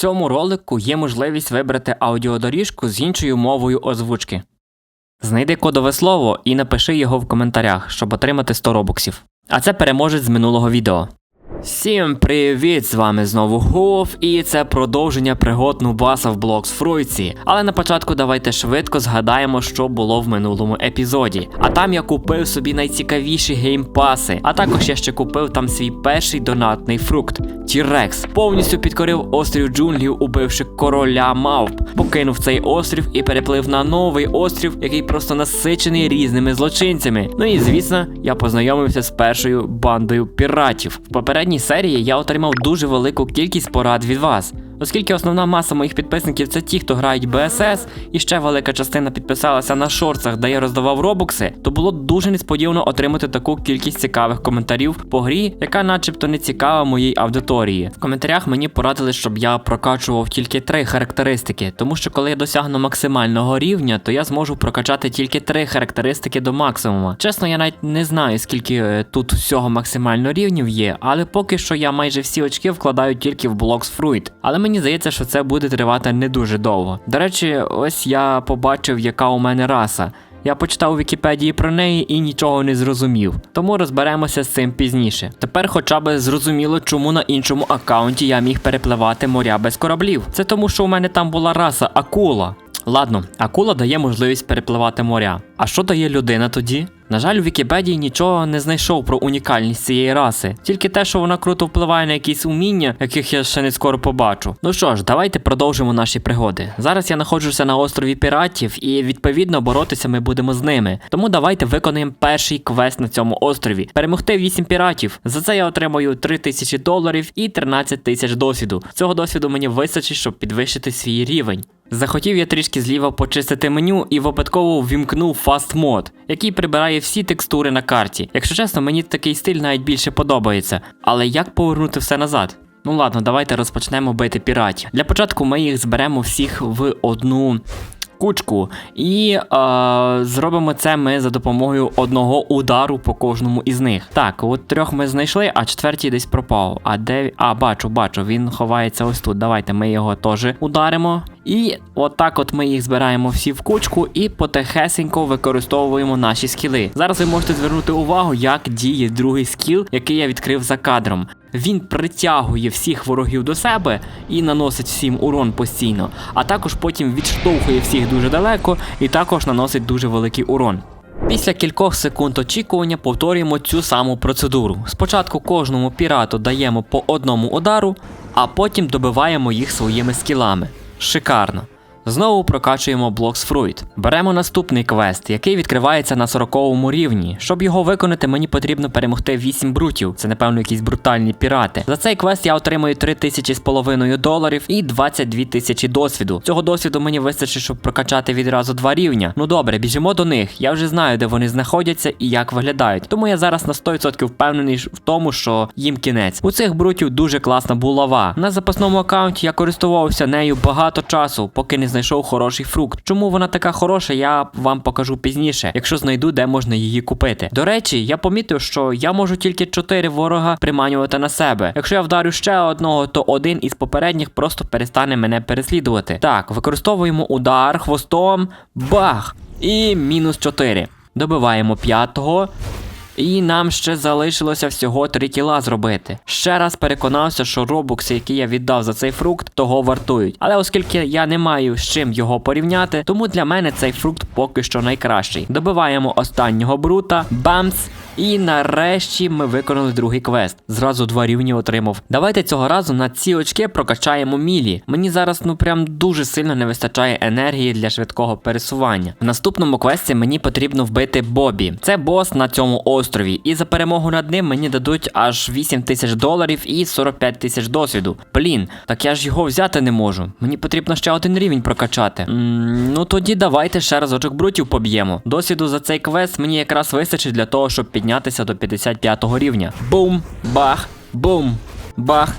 цьому ролику є можливість вибрати аудіодоріжку з іншою мовою озвучки. Знайди кодове слово і напиши його в коментарях, щоб отримати 100 робоксів. А це переможець з минулого відео. Всім привіт! З вами знову Гуф, і це продовження пригод Нубаса в Блокс Фруйці. Але на початку давайте швидко згадаємо, що було в минулому епізоді. А там я купив собі найцікавіші геймпаси, а також я ще купив там свій перший донатний фрукт Тірекс. Повністю підкорив острів джунглів, убивши короля мавп, покинув цей острів і переплив на новий острів, який просто насичений різними злочинцями. Ну і звісно, я познайомився з першою бандою піратів. В попередній серії я отримав дуже велику кількість порад від вас. Оскільки основна маса моїх підписників це ті, хто грають БСС, і ще велика частина підписалася на шорцах, де я роздавав робокси, то було дуже несподівано отримати таку кількість цікавих коментарів по грі, яка начебто не цікава моїй аудиторії. В коментарях мені порадили, щоб я прокачував тільки три характеристики, тому що коли я досягну максимального рівня, то я зможу прокачати тільки три характеристики до максимума. Чесно, я навіть не знаю, скільки е, тут всього максимально рівнів є, але поки що я майже всі очки вкладаю тільки в Blocks Fruit. Але мені здається, що це буде тривати не дуже довго. До речі, ось я побачив, яка у мене раса. Я почитав у Вікіпедії про неї і нічого не зрозумів, тому розберемося з цим пізніше. Тепер хоча б зрозуміло, чому на іншому аккаунті я міг перепливати моря без кораблів. Це тому, що у мене там була раса акула. Ладно, акула дає можливість перепливати моря. А що дає людина тоді? На жаль, у Вікіпедії нічого не знайшов про унікальність цієї раси, тільки те, що вона круто впливає на якісь уміння, яких я ще не скоро побачу. Ну що ж, давайте продовжимо наші пригоди. Зараз я знаходжуся на острові піратів, і відповідно боротися ми будемо з ними. Тому давайте виконаємо перший квест на цьому острові. Перемогти 8 піратів. За це я отримаю 3 тисячі доларів і 13 тисяч досвіду. Цього досвіду мені вистачить, щоб підвищити свій рівень. Захотів я трішки зліва почистити меню і випадково ввімкнув Fast Mode, який прибирає всі текстури на карті. Якщо чесно, мені такий стиль навіть більше подобається. Але як повернути все назад? Ну ладно, давайте розпочнемо бити піратів. Для початку ми їх зберемо всіх в одну. Кучку, і е, зробимо це ми за допомогою одного удару по кожному із них. Так, от трьох ми знайшли, а четвертій десь пропав. А де. А, бачу, бачу, він ховається ось тут. Давайте ми його теж ударимо. І отак от ми їх збираємо всі в кучку і потихесенько використовуємо наші скіли. Зараз ви можете звернути увагу, як діє другий скіл, який я відкрив за кадром. Він притягує всіх ворогів до себе і наносить всім урон постійно, а також потім відштовхує всіх дуже далеко і також наносить дуже великий урон. Після кількох секунд очікування повторюємо цю саму процедуру. Спочатку кожному пірату даємо по одному удару, а потім добиваємо їх своїми скілами. Шикарно. Знову прокачуємо Blocks Fruit. Беремо наступний квест, який відкривається на 40-му рівні. Щоб його виконати, мені потрібно перемогти 8 брутів. Це, напевно, якісь брутальні пірати. За цей квест я отримую 3 тисячі з половиною доларів і 22 тисячі досвіду. Цього досвіду мені вистачить, щоб прокачати відразу два рівня. Ну добре, біжимо до них. Я вже знаю, де вони знаходяться і як виглядають. Тому я зараз на 100% впевнений в тому, що їм кінець. У цих брутів дуже класна булава. На запасному аккаунті я користувався нею багато часу, поки не знайшов хороший фрукт. Чому вона така хороша, я вам покажу пізніше, якщо знайду, де можна її купити. До речі, я помітив, що я можу тільки 4 ворога приманювати на себе. Якщо я вдарю ще одного, то один із попередніх просто перестане мене переслідувати. Так, використовуємо удар хвостом, бах! І мінус 4. Добиваємо п'ятого. І нам ще залишилося всього три тіла зробити. Ще раз переконався, що робокси, які я віддав за цей фрукт, того вартують. Але оскільки я не маю з чим його порівняти, тому для мене цей фрукт поки що найкращий. Добиваємо останнього брута, бамц. І нарешті ми виконали другий квест. Зразу два рівні отримав. Давайте цього разу на ці очки прокачаємо мілі. Мені зараз ну прям дуже сильно не вистачає енергії для швидкого пересування. В наступному квесті мені потрібно вбити Бобі. Це бос на цьому острові. І за перемогу над ним мені дадуть аж 8 тисяч доларів і 45 тисяч досвіду. Блін, так я ж його взяти не можу. Мені потрібно ще один рівень прокачати. М, ну тоді давайте ще разочок брутів поб'ємо. Досвіду за цей квест мені якраз вистачить для того, щоб піднятися до 55 рівня. Бум, бах, бум, бах.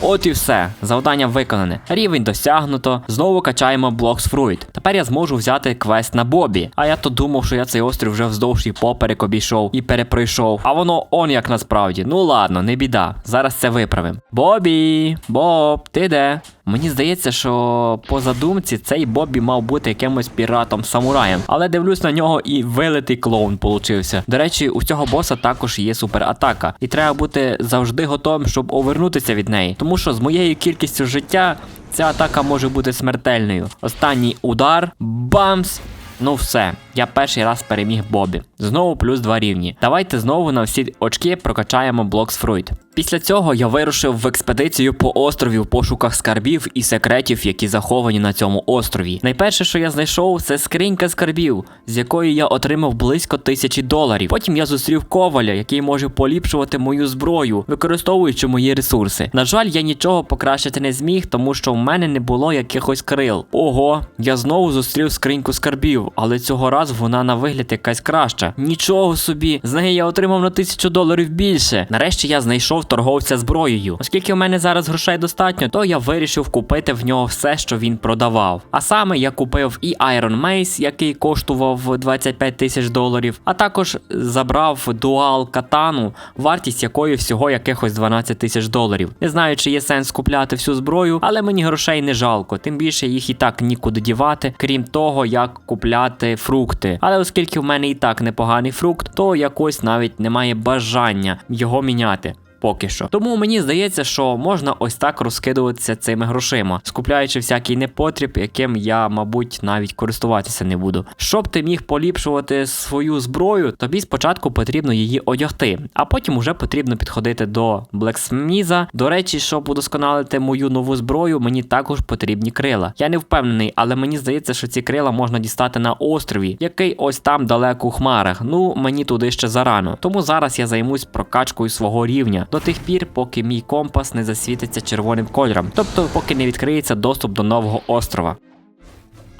От і все. Завдання виконане. Рівень досягнуто. Знову качаємо Blocks Fruit. Тепер я зможу взяти квест на Бобі. А я то думав, що я цей острів вже вздовж і поперек обійшов і перепройшов. А воно он як насправді. Ну ладно, не біда. Зараз це виправим. Бобі! Боб, ти де? Мені здається, що по задумці цей Бобі мав бути якимось піратом-самураєм, але дивлюсь на нього і вилитий клоун получився. До речі, у цього боса також є суператака, і треба бути завжди готовим, щоб овернутися від неї. Тому що з моєю кількістю життя ця атака може бути смертельною. Останній удар, бамс! Ну все, я перший раз переміг Бобі. Знову плюс два рівні. Давайте знову на всі очки прокачаємо Fruit. Після цього я вирушив в експедицію по острові в пошуках скарбів і секретів, які заховані на цьому острові. Найперше, що я знайшов, це скринька скарбів, з якої я отримав близько тисячі доларів. Потім я зустрів коваля, який може поліпшувати мою зброю, використовуючи мої ресурси. На жаль, я нічого покращити не зміг, тому що в мене не було якихось крил. Ого, я знову зустрів скриньку скарбів, але цього разу вона на вигляд якась краща. Нічого собі, з неї я отримав на тисячу доларів більше. Нарешті я знайшов торговця зброєю. Оскільки в мене зараз грошей достатньо, то я вирішив купити в нього все, що він продавав. А саме я купив і Iron Mace, який коштував 25 тисяч доларів, а також забрав дуал катану, вартість якої всього якихось 12 тисяч доларів. Не знаю, чи є сенс купляти всю зброю, але мені грошей не жалко. Тим більше їх і так нікуди дівати, крім того, як купляти фрукти. Але оскільки в мене і так непоганий фрукт, то якось навіть немає бажання його міняти. Поки що. Тому мені здається, що можна ось так розкидуватися цими грошима, скупляючи всякий непотріб, яким я, мабуть, навіть користуватися не буду. Щоб ти міг поліпшувати свою зброю, тобі спочатку потрібно її одягти, а потім уже потрібно підходити до Блексміза. До речі, щоб удосконалити мою нову зброю, мені також потрібні крила. Я не впевнений, але мені здається, що ці крила можна дістати на острові, який ось там далеко у хмарах. Ну мені туди ще зарано. Тому зараз я займусь прокачкою свого рівня до тих пір, поки мій компас не засвітиться червоним кольором, тобто поки не відкриється доступ до нового острова.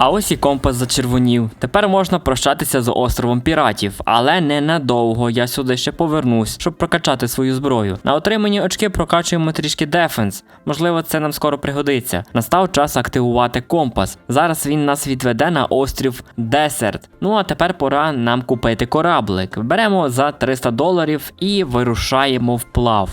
А ось і компас зачервонів. Тепер можна прощатися з островом піратів, але не надовго. Я сюди ще повернусь, щоб прокачати свою зброю. На отримані очки прокачуємо трішки дефенс. Можливо, це нам скоро пригодиться. Настав час активувати компас. Зараз він нас відведе на острів Десерт. Ну а тепер пора нам купити кораблик. Беремо за 300 доларів і вирушаємо вплав.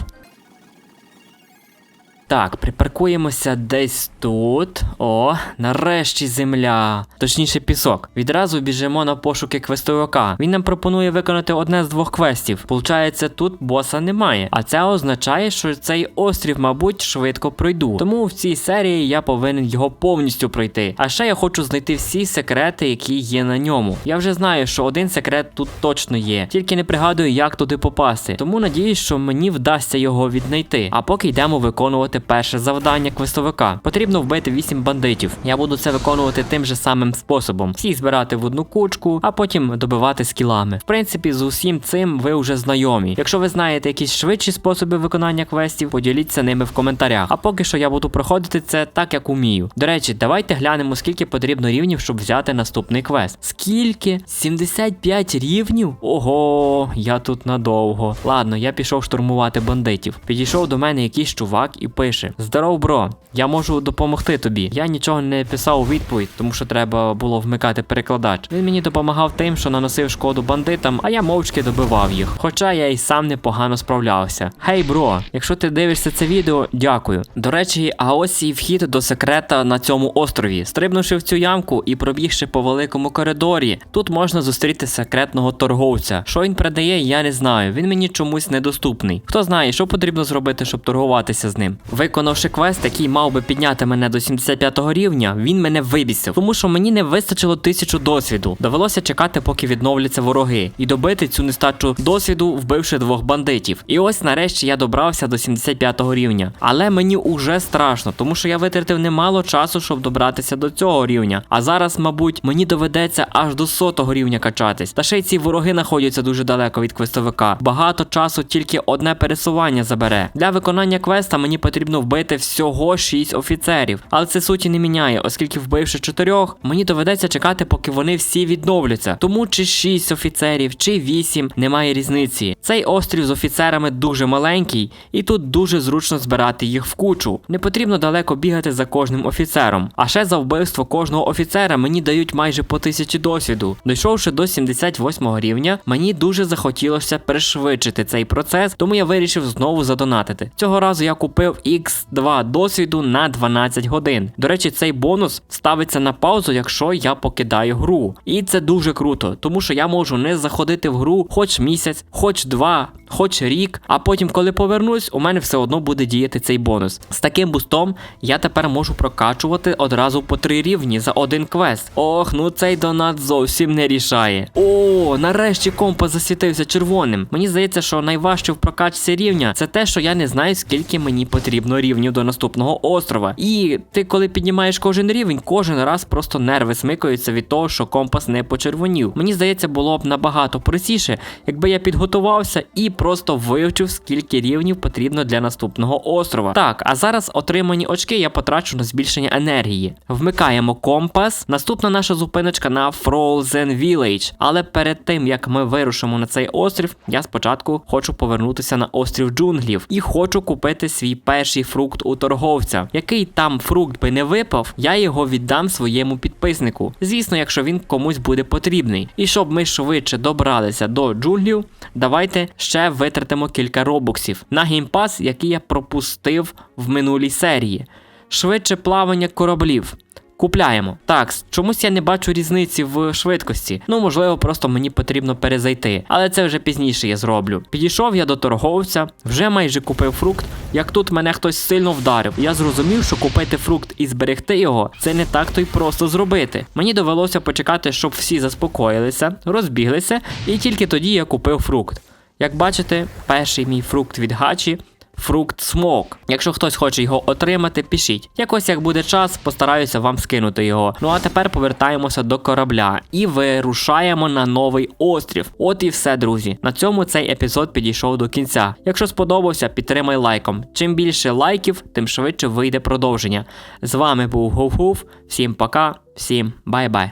Так, припаркуємося десь тут. О, нарешті земля. Точніше, пісок. Відразу біжимо на пошуки квестовика. Він нам пропонує виконати одне з двох квестів. Получається, тут боса немає. А це означає, що цей острів, мабуть, швидко пройду. Тому в цій серії я повинен його повністю пройти. А ще я хочу знайти всі секрети, які є на ньому. Я вже знаю, що один секрет тут точно є, тільки не пригадую, як туди попасти. Тому надіюсь, що мені вдасться його віднайти. А поки йдемо виконувати перше завдання квестовика. Потрібно вбити 8 бандитів. Я буду це виконувати тим же самим способом: всіх збирати в одну кучку, а потім добивати скілами. В принципі, з усім цим ви вже знайомі. Якщо ви знаєте якісь швидші способи виконання квестів, поділіться ними в коментарях. А поки що я буду проходити це так, як умію. До речі, давайте глянемо, скільки потрібно рівнів, щоб взяти наступний квест. Скільки? 75 рівнів? Ого, я тут надовго. Ладно, я пішов штурмувати бандитів. Підійшов до мене якийсь чувак і пише: Здоров, бро, я можу допомогти тобі. Я нічого не писав у відповідь, тому що треба було вмикати перекладач. Він мені допомагав тим, що наносив шкоду бандитам, а я мовчки добивав їх. Хоча я й сам непогано справлявся. Хей, бро, якщо ти дивишся це відео, дякую. До речі, а ось і вхід до секрета на цьому острові. Стрибнувши в цю ямку і пробігши по великому коридорі, тут можна зустріти секретного торговця. Що він продає, я не знаю. Він мені чомусь недоступний. Хто знає, що потрібно зробити, щоб торгуватися з ним. Виконавши квест, який мав би підняти мене до 75 рівня, він мене вибісив, тому що мені не вистачило тисячу досвіду. Довелося чекати, поки відновляться вороги, і добити цю нестачу досвіду, вбивши двох бандитів. І ось нарешті я добрався до 75 рівня. Але мені уже страшно, тому що я витратив немало часу, щоб добратися до цього рівня. А зараз, мабуть, мені доведеться аж до сотого рівня качатись. Та ще й ці вороги знаходяться дуже далеко від квестовика. Багато часу тільки одне пересування забере. Для виконання квеста мені потрібно потрібно вбити всього 6 офіцерів. Але це суті не міняє, оскільки вбивши чотирьох, мені доведеться чекати, поки вони всі відновляться. Тому чи 6 офіцерів, чи 8, немає різниці. Цей острів з офіцерами дуже маленький, і тут дуже зручно збирати їх в кучу. Не потрібно далеко бігати за кожним офіцером. А ще за вбивство кожного офіцера мені дають майже по тисячі досвіду. Дійшовши до 78 рівня, мені дуже захотілося пришвидшити цей процес, тому я вирішив знову задонатити. Цього разу я купив X2 досвіду на 12 годин. До речі, цей бонус ставиться на паузу, якщо я покидаю гру. І це дуже круто, тому що я можу не заходити в гру хоч місяць, хоч два, хоч рік, а потім, коли повернусь, у мене все одно буде діяти цей бонус. З таким бустом я тепер можу прокачувати одразу по три рівні за один квест. Ох, ну цей донат зовсім не рішає. О, нарешті компас засвітився червоним. Мені здається, що найважче в прокачці рівня це те, що я не знаю, скільки мені потрібно рівнів до наступного острова. І ти, коли піднімаєш кожен рівень, кожен раз просто нерви смикаються від того, що компас не почервонів. Мені здається, було б набагато простіше, якби я підготувався і просто вивчив, скільки рівнів потрібно для наступного острова. Так, а зараз отримані очки я потрачу на збільшення енергії. Вмикаємо компас. Наступна наша зупиночка на Frozen Village. Але перед тим як ми вирушимо на цей острів, я спочатку хочу повернутися на острів джунглів і хочу купити свій перший фрукт у торговця. Який там фрукт би не випав, я його віддам своєму підписнику. Звісно, якщо він комусь буде потрібний. І щоб ми швидше добралися до джунглів, давайте ще витратимо кілька робоксів на геймпас, який я пропустив в минулій серії. Швидше плавання кораблів. Купляємо. Так, чомусь я не бачу різниці в швидкості. Ну, можливо, просто мені потрібно перезайти. Але це вже пізніше я зроблю. Підійшов я до торговця, вже майже купив фрукт. Як тут мене хтось сильно вдарив, я зрозумів, що купити фрукт і зберегти його це не так то й просто зробити. Мені довелося почекати, щоб всі заспокоїлися, розбіглися, і тільки тоді я купив фрукт. Як бачите, перший мій фрукт від гачі фрукт смок. Якщо хтось хоче його отримати, пишіть. Якось як буде час, постараюся вам скинути його. Ну а тепер повертаємося до корабля і вирушаємо на новий острів. От і все, друзі. На цьому цей епізод підійшов до кінця. Якщо сподобався, підтримай лайком. Чим більше лайків, тим швидше вийде продовження. З вами був Гуф-Гуф. Всім пока, всім бай-бай.